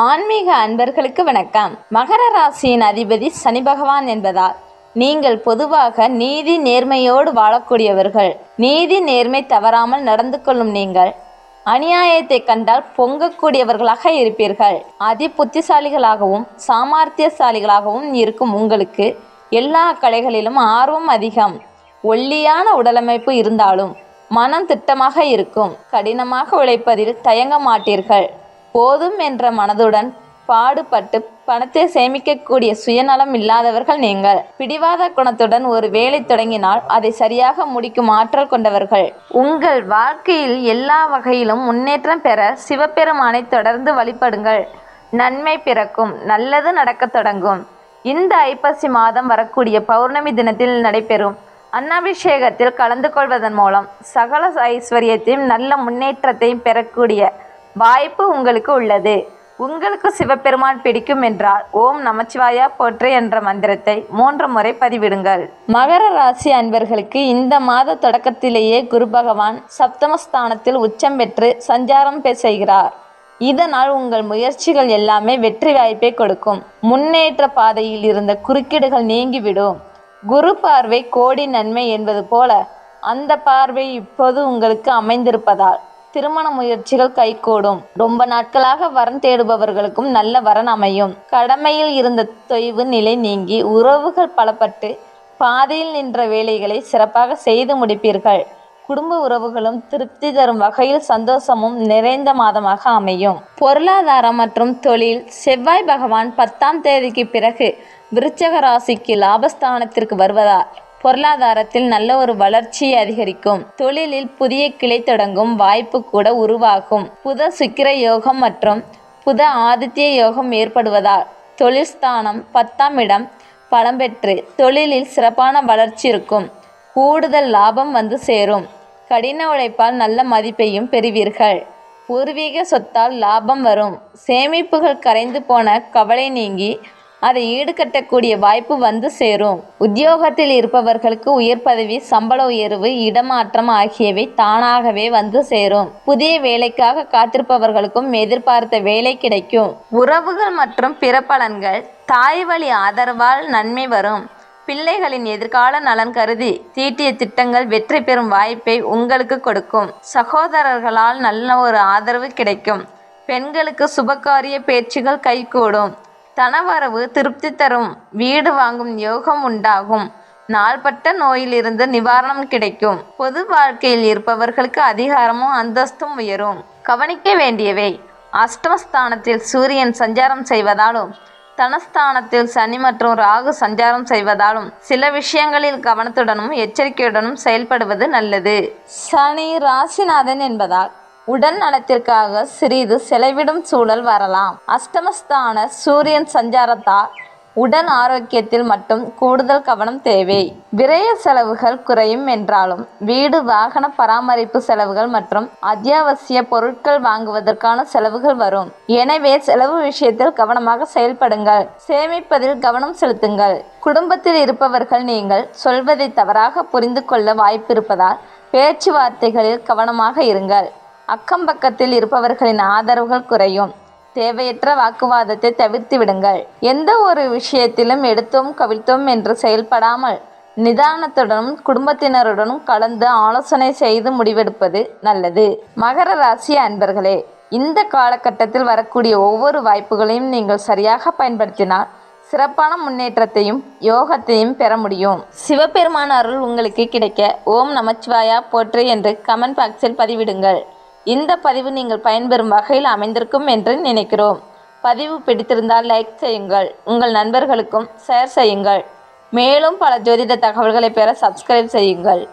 ஆன்மீக அன்பர்களுக்கு வணக்கம். மகர ராசியின் அதிபதி சனி பகவான் என்பதால் நீங்கள் பொதுவாக நீதி நேர்மையோடு வாழக்கூடியவர்கள். நீதி நேர்மை தவறாமல் நடந்து கொள்ளும் நீங்கள் அநியாயத்தை கண்டால் பொங்கக்கூடியவர்களாக இருப்பீர்கள். அதி புத்திசாலிகளாகவும் சாமர்த்தியசாலிகளாகவும் இருக்கும் உங்களுக்கு எல்லா கலைகளிலும் ஆர்வம் அதிகம். ஒல்லியான உடலமைப்பு இருந்தாலும் மனம் திட்டமாக இருக்கும். கடினமாக உழைப்பதில் தயங்க மாட்டீர்கள். போதும் என்ற மனதுடன் பாடுபட்டு பணத்தை சேமிக்கக்கூடிய சுயநலம் இல்லாதவர்கள் நீங்கள். பிடிவாத குணத்துடன் ஒரு வேலை தொடங்கினால் அதை சரியாக முடிக்கும் ஆற்றல் கொண்டவர்கள். உங்கள் வாழ்க்கையில் எல்லா வகையிலும் முன்னேற்றம் பெற சிவபெருமானை தொடர்ந்து வழிபடுங்கள். நன்மை பிறக்கும் நல்லது நடக்கத் தொடங்கும். இந்த ஐப்பசி மாதம் வரக்கூடிய பௌர்ணமி தினத்தில் நடைபெறும் அன்னாபிஷேகத்தில் கலந்து கொள்வதன் மூலம் சகல ஐஸ்வர்யத்தையும் நல்ல முன்னேற்றத்தையும் பெறக்கூடிய வாய்ப்பு உங்களுக்கு உள்ளது. உங்களுக்கு சிவபெருமான் பிடிக்கும் என்றால் ஓம் நமச்சிவாயா போற்று என்ற மந்திரத்தை மூன்று முறை பதிவிடுங்கள். மகர ராசி அன்பர்களுக்கு இந்த மாத தொடக்கத்திலேயே குரு பகவான் சப்தமஸ்தானத்தில் உச்சம் பெற்று சஞ்சாரம் பேசுகிறார் செய்கிறார். இதனால் உங்கள் முயற்சிகள் எல்லாமே வெற்றி வாய்ப்பை கொடுக்கும். முன்னேற்ற பாதையில் இருந்த குறுக்கீடுகள் நீங்கிவிடும். குரு பார்வை கோடி நன்மை என்பது போல அந்த பார்வை இப்போது உங்களுக்கு அமைந்திருப்பதால். திருமண முயற்சிகள் கைகூடும். ரொம்ப நாட்களாக வரன் தேடுபவர்களுக்கும் நல்ல வரன் அமையும். கடமையில் இருந்த தொய்வு நிலை நீங்கி உறவுகள் பலப்பட்டு பாதையில் நின்ற வேலைகளை சிறப்பாக செய்து முடிப்பீர்கள். குடும்ப உறவுகளும் திருப்தி தரும் வகையில் சந்தோஷமும் நிறைந்த மாதமாக அமையும். பொருளாதாரம் மற்றும் தொழில் செவ்வாய் பகவான் பத்தாம் தேதிக்கு பிறகு விருச்சக ராசிக்கு லாபஸ்தானத்திற்கு வருவதால் பொருளாதாரத்தில் நல்ல ஒரு வளர்ச்சியை அதிகரிக்கும். தொழிலில் புதிய கிளை தொடங்கும் வாய்ப்பு கூட உருவாகும். புத சுக்கிர யோகம் மற்றும் புத ஆதித்ய யோகம் ஏற்படுவதால் தொழில் ஸ்தானம் பத்தாம் இடம் பலம்பெற்று தொழிலில் சிறப்பான வளர்ச்சி இருக்கும். கூடுதல் லாபம் வந்து சேரும். கடின உழைப்பால் நல்ல மதிப்பையும் பெறுவீர்கள். பூர்வீக சொத்தால் லாபம் வரும். சேமிப்புகள் கரைந்து போன கவலை நீங்கி அதை ஈடுகட்டக்கூடிய வாய்ப்பு வந்து சேரும். உத்தியோகத்தில் இருப்பவர்களுக்கு உயர் பதவி சம்பள உயர்வு இடமாற்றம் ஆகியவை தானாகவே வந்து சேரும். புதிய வேலைக்காக காத்திருப்பவர்களுக்கும் எதிர்பார்த்த வேலை கிடைக்கும். உறவுகள் மற்றும் பிற பலன்கள் தாய் வழி ஆதரவால் நன்மை வரும். பிள்ளைகளின் எதிர்கால நலன் கருதி தீட்டிய திட்டங்கள் வெற்றி பெறும் வாய்ப்பை உங்களுக்கு கொடுக்கும். சகோதரர்களால் நல்ல ஒரு ஆதரவு கிடைக்கும். பெண்களுக்கு சுபகாரிய பேச்சுகள் கைகூடும். தனவரவு திருப்தி தரும். வீடு வாங்கும் யோகம் உண்டாகும். நாள்பட்ட நோயிலிருந்து நிவாரணம் கிடைக்கும். பொது வாழ்க்கையில் இருப்பவர்களுக்கு அதிகாரமும் அந்தஸ்தும் உயரும். கவனிக்க வேண்டியவை. அஷ்டமஸ்தானத்தில் சூரியன் சஞ்சாரம் செய்வதாலும் தனஸ்தானத்தில் சனி மற்றும் ராகு சஞ்சாரம் செய்வதாலும் சில விஷயங்களில் கவனத்துடனும் எச்சரிக்கையுடனும் செயல்படுவது நல்லது. சனி ராசிநாதன் என்பதால் உடல் நலத்திற்காக சிறிது செலவிடும் சூழல் வரலாம். அஷ்டமஸ்தான சூரியன் சஞ்சாரத்தால் உடல் ஆரோக்கியத்தில் மட்டும் கூடுதல் கவனம் தேவை. விரய செலவுகள் குறையும் என்றாலும் வீடு வாகன பராமரிப்பு செலவுகள் மற்றும் அத்தியாவசிய பொருட்கள் வாங்குவதற்கான செலவுகள் வரும். எனவே செலவு விஷயத்தில் கவனமாக செயல்படுங்கள். சேமிப்பதில் கவனம் செலுத்துங்கள். குடும்பத்தில் இருப்பவர்கள் நீங்கள் சொல்வதை தவறாக புரிந்து கொள்ள வாய்ப்பிருப்பதால் பேச்சுவார்த்தைகளில் கவனமாக இருங்கள். அக்கம் பக்கத்தில் இருப்பவர்களின் ஆதரவுகள் குறையும். தேவையற்ற வாக்குவாதத்தை தவிர்த்து விடுங்கள். எந்த ஒரு விஷயத்திலும் எடுத்தோம் கவிழ்த்தோம் என்று செயல்படாமல் நிதானத்துடனும் குடும்பத்தினருடனும் கலந்து ஆலோசனை செய்து முடிவெடுப்பது நல்லது. மகர ராசி அன்பர்களே இந்த காலகட்டத்தில் வரக்கூடிய ஒவ்வொரு வாய்ப்புகளையும் நீங்கள் சரியாக பயன்படுத்தினால் சிறப்பான முன்னேற்றத்தையும் யோகத்தையும் பெற முடியும். சிவபெருமான் அருள் உங்களுக்கு கிடைக்க ஓம் நமச்சிவாயா போற்று என்று கமெண்ட் பாக்ஸில் பதிவிடுங்கள். இந்த பதிவு நீங்கள் பயன்பெறும் வகையில் அமைந்திருக்கும் என்று நினைக்கிறோம். பதிவு பிடித்திருந்தால் லைக் செய்யுங்கள். உங்கள் நண்பர்களுக்கும் ஷேர் செய்யுங்கள். மேலும் பல ஜோதிட தகவல்களை பெற சப்ஸ்கிரைப் செய்யுங்கள்.